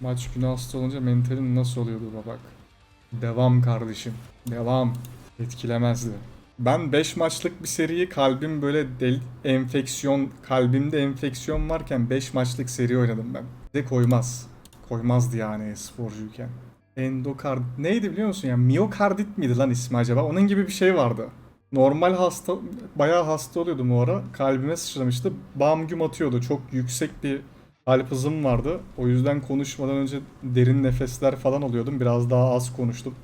Maç günü hasta olunca mentalin nasıl oluyordu bak. Devam kardeşim. Devam. Etkilemezdi. Ben 5 maçlık bir seriyi kalbim böyle del enfeksiyon, kalbimde enfeksiyon varken 5 maçlık seri oynadım ben. De koymaz. Koymazdı yani sporcuyken. Endokard neydi biliyor musun ya? Miyokardit miydi lan ismi acaba? Onun gibi bir şey vardı. Normal hasta bayağı hasta oluyordum o ara. Kalbime sıçramıştı. Bam güm atıyordu. Çok yüksek bir kalp hızım vardı. O yüzden konuşmadan önce derin nefesler falan alıyordum. Biraz daha az konuştum.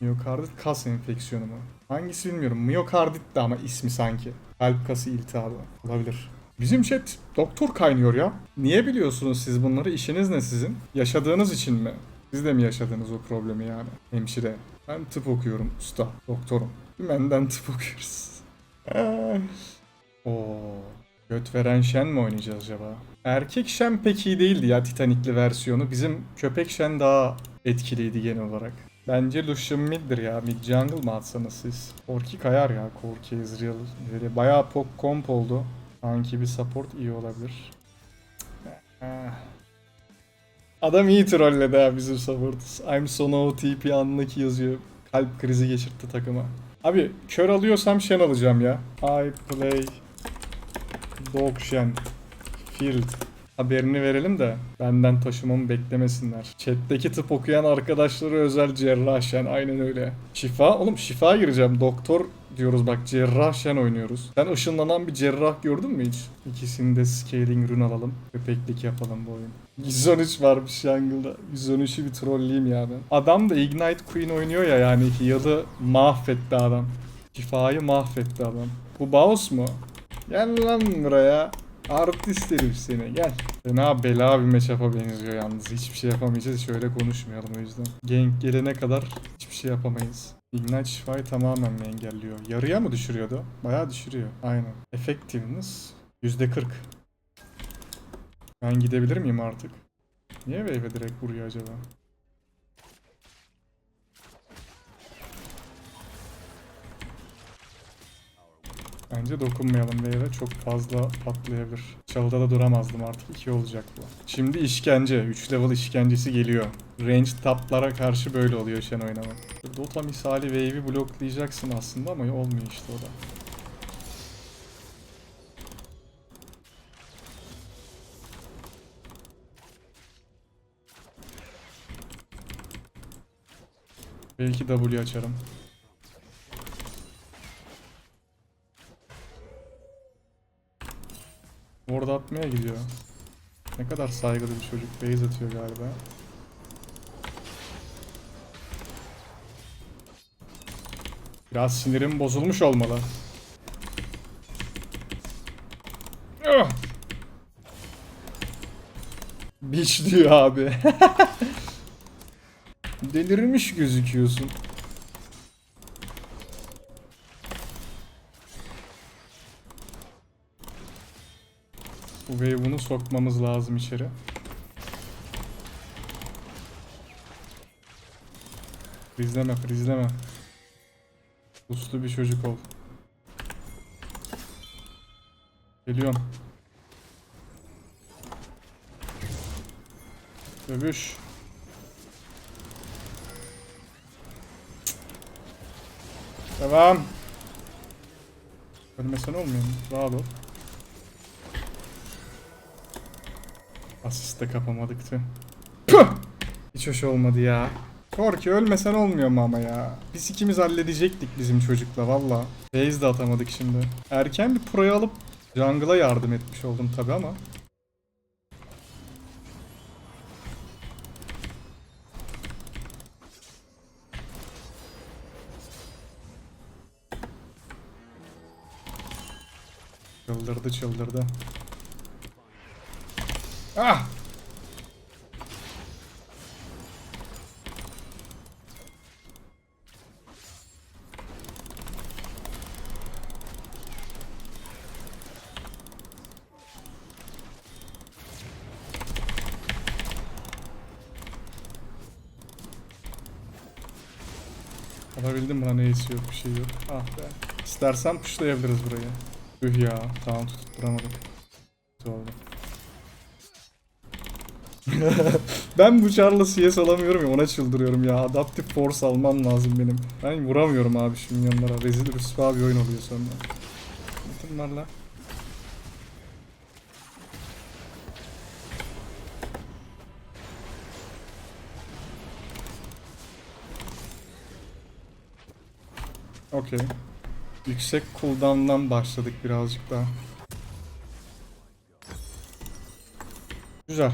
Miyokardit kas enfeksiyonu mu? Hangisi bilmiyorum. Miyokardit de ama ismi sanki. Kalp kası iltihabı. Olabilir. Bizim chat doktor kaynıyor ya. Niye biliyorsunuz siz bunları? İşiniz ne sizin? Yaşadığınız için mi? Siz de mi yaşadınız o problemi yani? Hemşire. Ben tıp okuyorum usta. Doktorum. Dümenden tıp okuyoruz. Oo. Göt veren Shen mi oynayacağız acaba? Erkek Shen pek iyi değildi ya Titanic'li versiyonu. Bizim köpek Shen daha etkiliydi genel olarak. Bence Lucian mid'dir ya. Mid jungle mı atsanız siz? Korki kayar ya. Korki Ezreal. Böyle bayağı pok comp oldu. Sanki bir support iyi olabilir. Ah. Adam iyi trolledi ha bizim supportuz. I'm so no TP anındaki yazıyor. Kalp krizi geçirtti takıma. Abi kör alıyorsam Shen alacağım ya. I play Dog Shen. Field. Haberini verelim de benden taşımamı beklemesinler. Chat'teki tıp okuyan arkadaşları özel cerrah Shen. Aynen öyle. Şifa. Oğlum şifa gireceğim. Doktor diyoruz bak cerrah Shen oynuyoruz. Sen ışınlanan bir cerrah gördün mü hiç? İkisini de scaling rune alalım. Köpeklik yapalım bu oyun. 113 varmış jungle'da. 113'ü bir trolleyeyim ya ben. Adam da Ignite Queen oynuyor ya yani heal'ı mahvetti adam. Şifayı mahvetti adam. Bu Baus mu? Gel lan buraya. Artist herif seni gel. Fena bela bir matchup'a benziyor yalnız. Hiçbir şey yapamayacağız. Şöyle konuşmayalım o yüzden. Gank gelene kadar hiçbir şey yapamayız. Ignite şifayı tamamen mi engelliyor? Yarıya mı düşürüyordu? Bayağı düşürüyor. Aynen. Effectiveness %40. Ben gidebilir miyim artık? Niye wave'e direkt vuruyor acaba? Bence dokunmayalım wave'e çok fazla patlayabilir. Çalıda da duramazdım artık 2 olacak bu. Şimdi işkence. 3 level işkencesi geliyor. Range taplara karşı böyle oluyor Shen oynamak. Dota misali wave'i bloklayacaksın aslında ama olmuyor işte o da. Belki W açarım. Orada atmaya gidiyor. Ne kadar saygılı bir çocuk. Base atıyor galiba. Biraz sinirim bozulmuş olmalı. Ah! Bitch diyor abi. Delirmiş gözüküyorsun. Wave'unu sokmamız lazım içeri. Frizleme, frizleme. Uslu bir çocuk ol. Geliyorum. Dövüş. Devam. Ölmesen olmuyor mu? Rahat ol. Asist de kapamadık tüh. Puh! Hiç hoş olmadı ya. Korki ölmesen olmuyor mu ama ya? Biz ikimiz halledecektik bizim çocukla valla. Base de atamadık şimdi. Erken bir pro'yu alıp jungle'a yardım etmiş oldum tabi ama. Çıldırdı çıldırdı. Ah! Alabildim buna neyse yok bir şey yok. Ah be. İstersen pushlayabiliriz burayı. Üh ya. Tamam tutturamadık. Kötü oldu. ben bu Char'la CS alamıyorum ya ona çıldırıyorum ya. Adaptive Force almam lazım benim. Ben vuramıyorum abi şu minyonlara. Rezil rüsva bir oyun oluyor sonra. Bütün var lan. Okey. Yüksek cooldown'dan başladık birazcık daha. Güzel.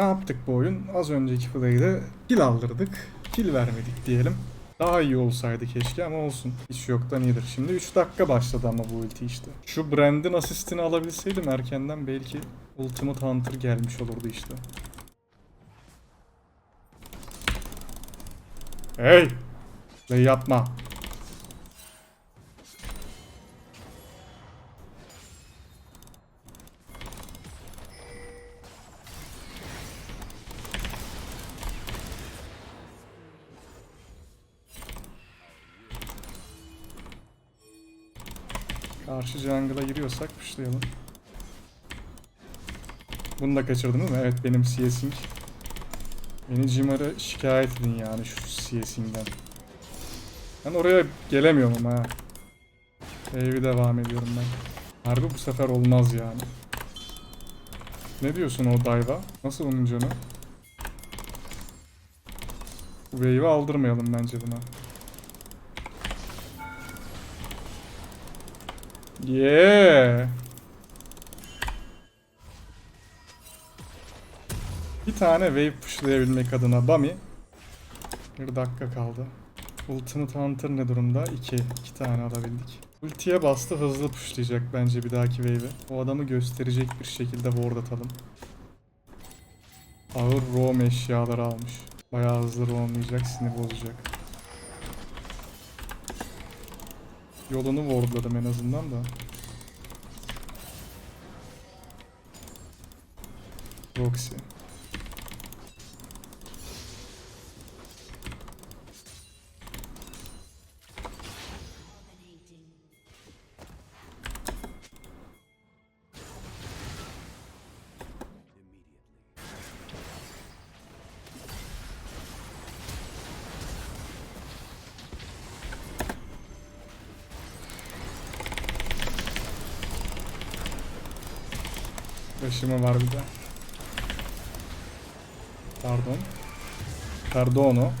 Ne yaptık bu oyun? Az önceki play'de kill aldırdık. Kill vermedik diyelim. Daha iyi olsaydı keşke ama olsun. Hiç yoktan iyidir. Şimdi 3 dakika başladı ama bu ulti işte. Şu Brand'in asistini alabilseydim erkenden belki Ultimate Hunter gelmiş olurdu işte. Hey! Play yapma. Pushlayalım. Bunu da kaçırdın değil mi? Evet benim CS'ing. Beni Jimar'a şikayet edin yani şu CS'ing'den. Ben oraya gelemiyorum ama. Evi devam ediyorum ben. Harbi bu sefer olmaz yani. Ne diyorsun o dive'a? Nasıl onun canı? Bu wave'i aldırmayalım bence buna. Yeah. Bir tane wave pushlayabilmek adına Bami. Bir dakika kaldı. Ultimate Hunter ne durumda? 2. 2 tane alabildik. Ultiye bastı hızlı pushlayacak bence bir dahaki wave'i. O adamı gösterecek bir şekilde ward atalım. Ağır roam eşyaları almış. Bayağı hızlı roamlayacak, sinir bozacak. Yolunu wardladım en azından da. Roxy. Başıma var bir de. Pardon. Perdono.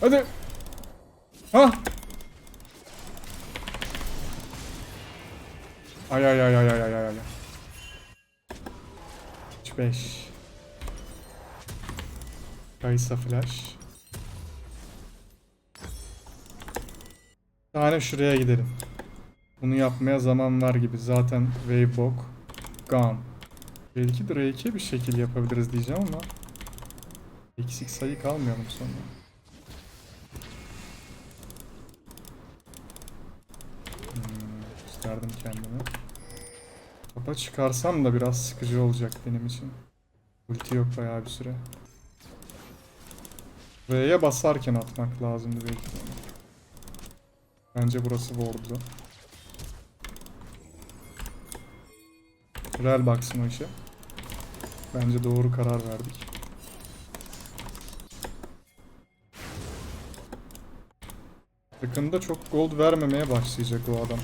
Hadi. Ha. Ay ay ay ay ay ay ay ay. 5. Kaysa flash. Bir tane şuraya gidelim. Bunu yapmaya zaman var gibi. Zaten Wavebok gone. Belki Drake'e bir şekil yapabiliriz diyeceğim ama eksik sayı kalmayalım sonra. Hmm, kendimi. Topa çıkarsam da biraz sıkıcı olacak benim için. Ulti yok bayağı bir süre. R'ye basarken atmak lazımdı belki. Bence burası ward'du. Real o işe. Bence doğru karar verdik. Yakında çok gold vermemeye başlayacak o adam.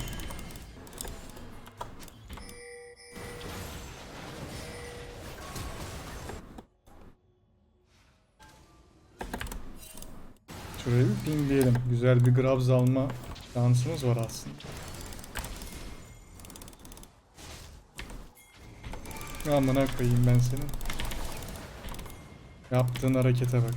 Şurayı bir pingleyelim. Güzel bir grabs alma şansımız var aslında. Amına koyayım ben senin. Yaptığın harekete bak.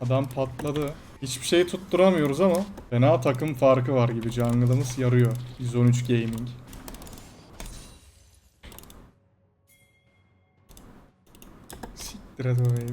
Adam patladı. Hiçbir şey tutturamıyoruz ama fena takım farkı var gibi. Jungle'ımız yarıyor. 113 Gaming. Biraz olaydı.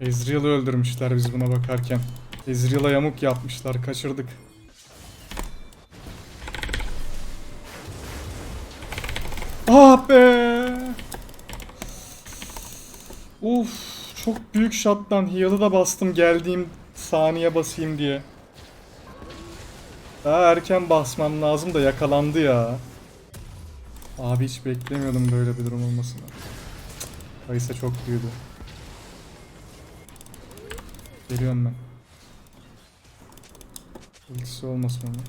Ezreal'ı öldürmüşler biz buna bakarken. Ezreal'a yamuk yapmışlar. Kaçırdık. Ah be! Uf, çok büyük shot'tan heal'ı da bastım geldiğim saniye basayım diye. Daha erken basmam lazım da yakalandı ya. Abi hiç beklemiyordum böyle bir durum olmasını. Kayısa çok büyüdü. Geliyorum ben. Ultisi olmasın onun.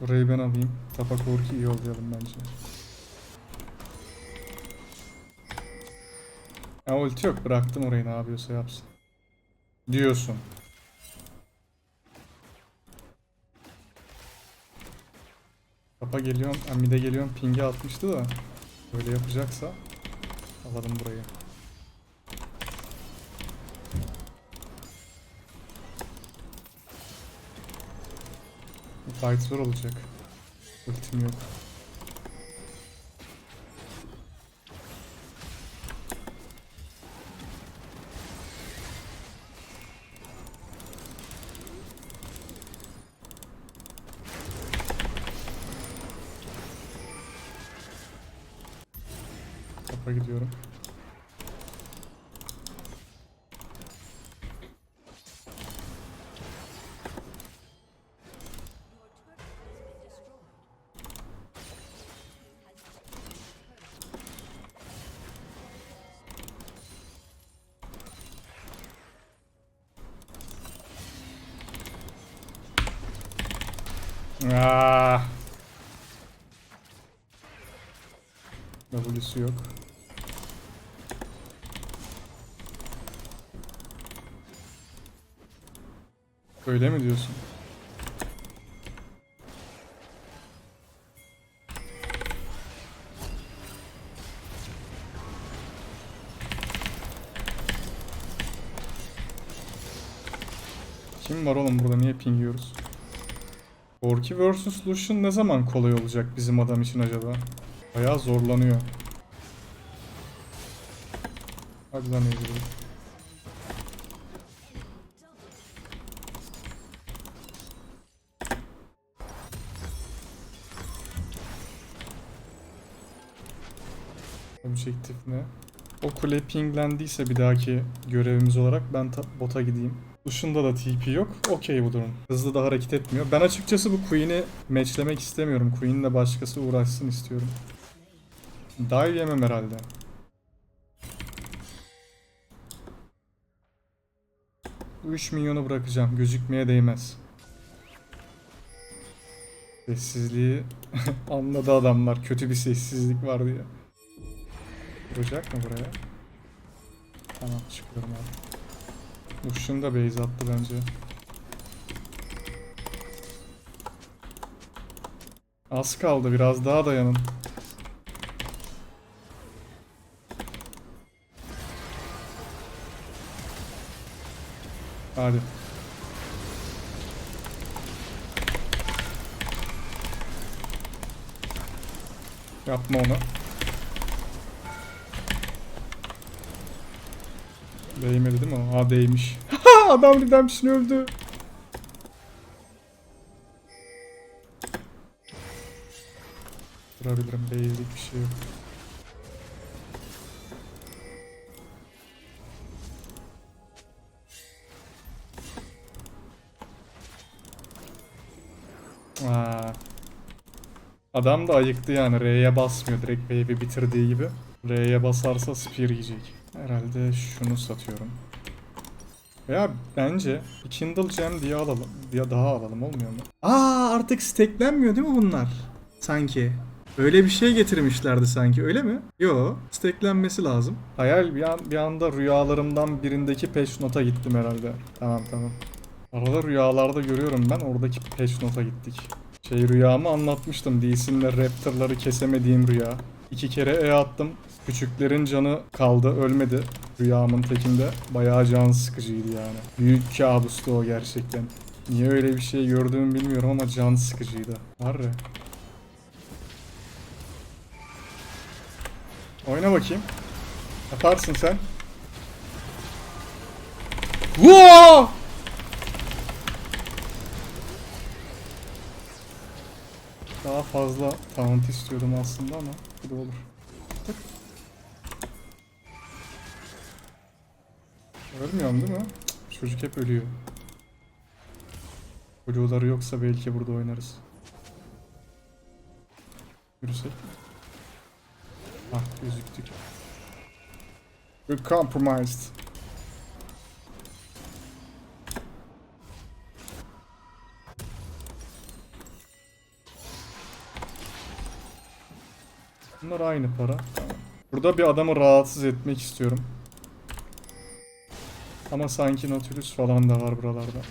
Burayı ben alayım. Tapa korku iyi olayalım bence. Ya ulti yok bıraktım orayı ne yapıyorsa yapsın. Diyorsun. Kapa geliyorum, mid'e geliyorum ping'e atmıştı da. Böyle yapacaksa alalım burayı. Bu fight zor olacak. Ultim yok. Kapa gidiyorum. Ah. W'su yok. Öyle mi diyorsun? Kim var oğlum burada niye ping yiyoruz? Orki vs Lucian ne zaman kolay olacak bizim adam için acaba? Bayağı zorlanıyor. Hadi lan Ezreal. Objektif ne? O kule pinglendiyse bir dahaki görevimiz olarak ben ta- bota gideyim. Duşunda da TP yok. Okey bu durum. Hızlı da hareket etmiyor. Ben açıkçası bu Queen'i matchlemek istemiyorum. Queen'le başkası uğraşsın istiyorum. Dive yemem herhalde. Bu 3 milyonu bırakacağım. Gözükmeye değmez. Sessizliği anladı adamlar. Kötü bir sessizlik var diye. Vuracak mı buraya? Tamam çıkıyorum abi. Uşun da base attı bence. Az kaldı biraz daha dayanın. Hadi. Yapma onu. Değmedi değil mi? Ha değmiş. Adam Redemption öldü. Vurabilirim. Beylik bir şey yok. Aa. Adam da ayıktı yani. R'ye basmıyor. Direkt wave'i bitirdiği gibi. R'ye basarsa spear yiyecek. Herhalde şunu satıyorum. Veya bence Kindle Gem diye alalım. Diye daha alalım olmuyor mu? Aa artık stacklenmiyor değil mi bunlar? Sanki. Öyle bir şey getirmişlerdi sanki öyle mi? Yo, stacklenmesi lazım. Hayal bir, an, bir anda rüyalarımdan birindeki peş nota gittim herhalde. Tamam tamam. Arada rüyalarda görüyorum ben oradaki peş nota gittik. Şey rüyamı anlatmıştım. DC'nle Raptor'ları kesemediğim rüya. İki kere E attım. Küçüklerin canı kaldı, ölmedi. Rüyamın tekinde. Bayağı can sıkıcıydı yani. Büyük kabustu o gerçekten. Niye öyle bir şey gördüğümü bilmiyorum ama can sıkıcıydı. Harbi. Oyna bakayım. Yaparsın sen. Whoa! Daha fazla taunt istiyordum aslında ama bu da olur. Tık. Ölmüyorum değil mi? Çocuk hep ölüyor. Blue'ları yoksa belki burada oynarız. Yürüsek mi? Ah gözüktük. We're compromised. Bunlar aynı para. Burada bir adamı rahatsız etmek istiyorum. Ama sanki Nautilus falan da var buralarda.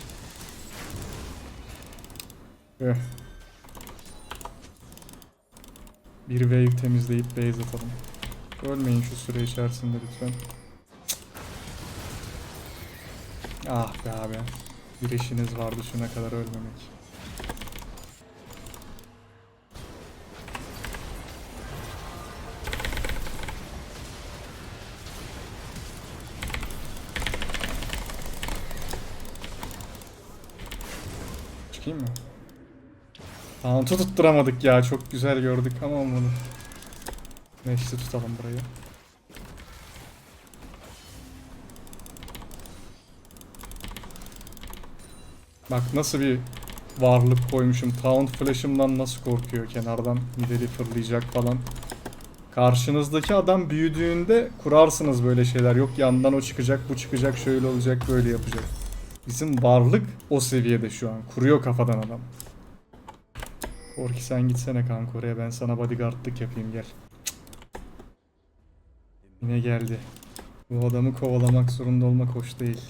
Eh. Bir wave temizleyip base atalım. Ölmeyin şu süre içerisinde lütfen. Ah be abi. Bir işiniz vardı şuna kadar ölmemek. Taunt'u tutturamadık ya. Çok güzel gördük ama olmadı. Neyse tutalım burayı. Bak nasıl bir varlık koymuşum. Taunt flash'ımdan nasıl korkuyor kenardan. Mideli fırlayacak falan. Karşınızdaki adam büyüdüğünde kurarsınız böyle şeyler. Yok yandan o çıkacak, bu çıkacak, şöyle olacak, böyle yapacak. Bizim varlık o seviyede şu an. Kuruyor kafadan adam. Korki sen gitsene kanka oraya ben sana bodyguardlık yapayım gel. Yine geldi. Bu adamı kovalamak zorunda olmak hoş değil.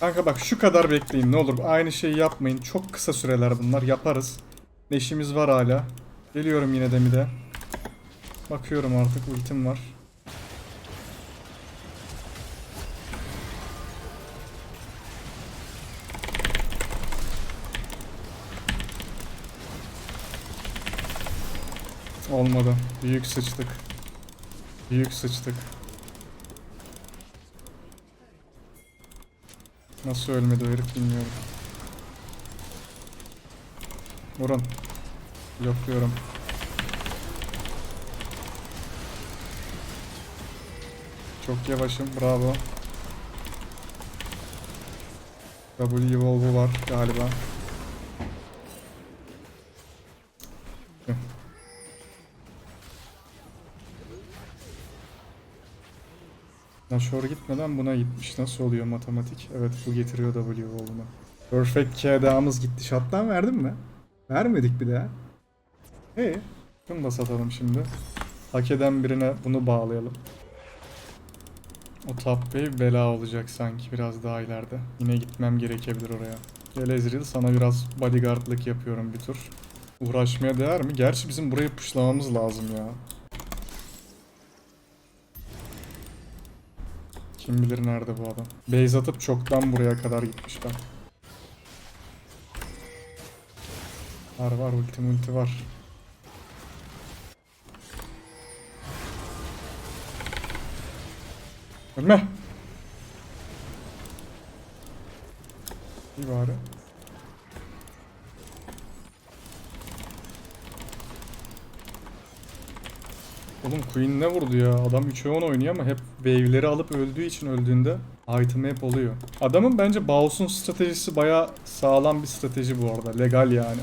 Kanka bak şu kadar bekleyin ne olur aynı şeyi yapmayın. Çok kısa süreler bunlar yaparız. Neşimiz var hala. Geliyorum yine de mi de. Bakıyorum artık ultim var. Olmadı. Büyük sıçtık. Büyük sıçtık. Nasıl ölmedi o herif bilmiyorum. Vurun. Blokluyorum. Çok yavaşım. Bravo. W Volvo var galiba. Nashor gitmeden buna gitmiş. Nasıl oluyor matematik? Evet bu getiriyor W Volvo'nu. Perfect KDA'mız gitti. Shot'tan verdin mi? Vermedik bir daha. İyi. Bunu da satalım şimdi. Hak eden birine bunu bağlayalım. O top wave bela olacak sanki biraz daha ileride. Yine gitmem gerekebilir oraya. Gel Ezreal sana biraz bodyguardlık yapıyorum bir tur. Uğraşmaya değer mi? Gerçi bizim burayı puşlamamız lazım ya. Kim bilir nerede bu adam. Base atıp çoktan buraya kadar gitmişler. Var var ulti multi var. Ölme. İyi bari. Oğlum Queen ne vurdu ya? Adam 3'e 10 oynuyor ama hep wave'leri alıp öldüğü için öldüğünde item hep oluyor. Adamın bence Baus'un stratejisi baya sağlam bir strateji bu arada. Legal yani.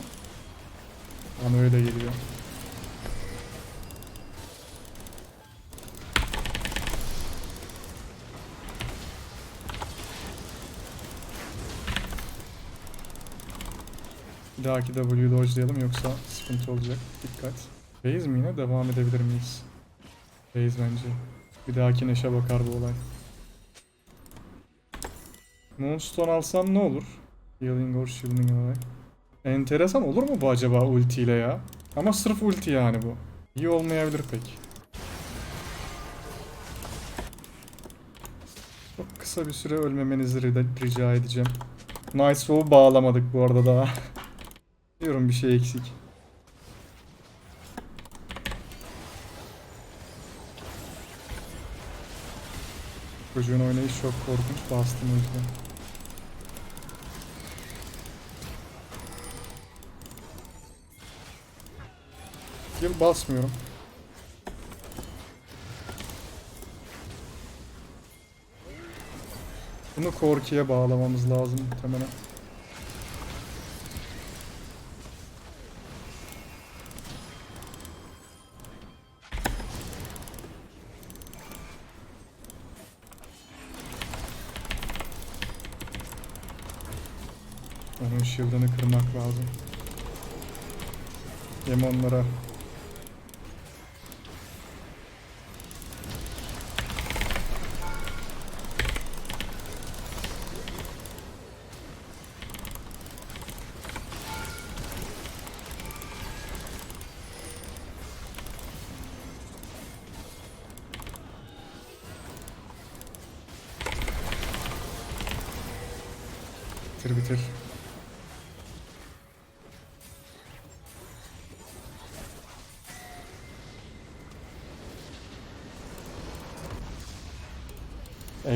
Bana öyle geliyor. Bir dahaki W dodge'layalım yoksa sıkıntı olacak. Dikkat. Base mi yine? Devam edebilir miyiz? Base bence. Bir dahaki neşe bakar bu olay. Moonstone alsam ne olur? Healing or shielding away. Enteresan olur mu bu acaba ultiyle ya? Ama sırf ulti yani bu. İyi olmayabilir pek. Çok kısa bir süre ölmemenizi ri- rica edeceğim. Nice Wow'u bağlamadık bu arada daha. Diyorum bir şey eksik. Çocuğun oynayışı çok korkunç. Bastım o yüzden. Yıl basmıyorum. Bunu Korki'ye bağlamamız lazım muhtemelen. Shield'ını kırmak lazım. Yem onlara.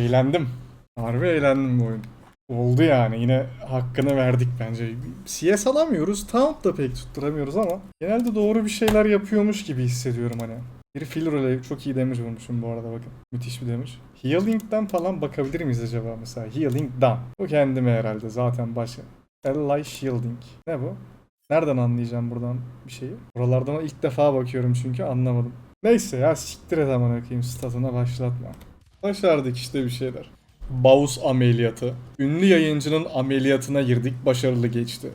Eğlendim. Harbi eğlendim bu oyun. Oldu yani yine hakkını verdik bence. CS alamıyoruz, Taunt da pek tutturamıyoruz ama genelde doğru bir şeyler yapıyormuş gibi hissediyorum hani. Bir filler ile çok iyi damage vurmuşum bu arada bakın. Müthiş bir damage. Healing'den falan bakabilir miyiz acaba mesela? Healing'dan. Bu kendime herhalde zaten başka. Ally Shielding. Ne bu? Nereden anlayacağım buradan bir şeyi? Buralardan ilk defa bakıyorum çünkü anlamadım. Neyse ya siktir et aman okuyayım statına başlatma. Başardık işte bir şeyler. Baus ameliyatı. Ünlü yayıncının ameliyatına girdik, başarılı geçti.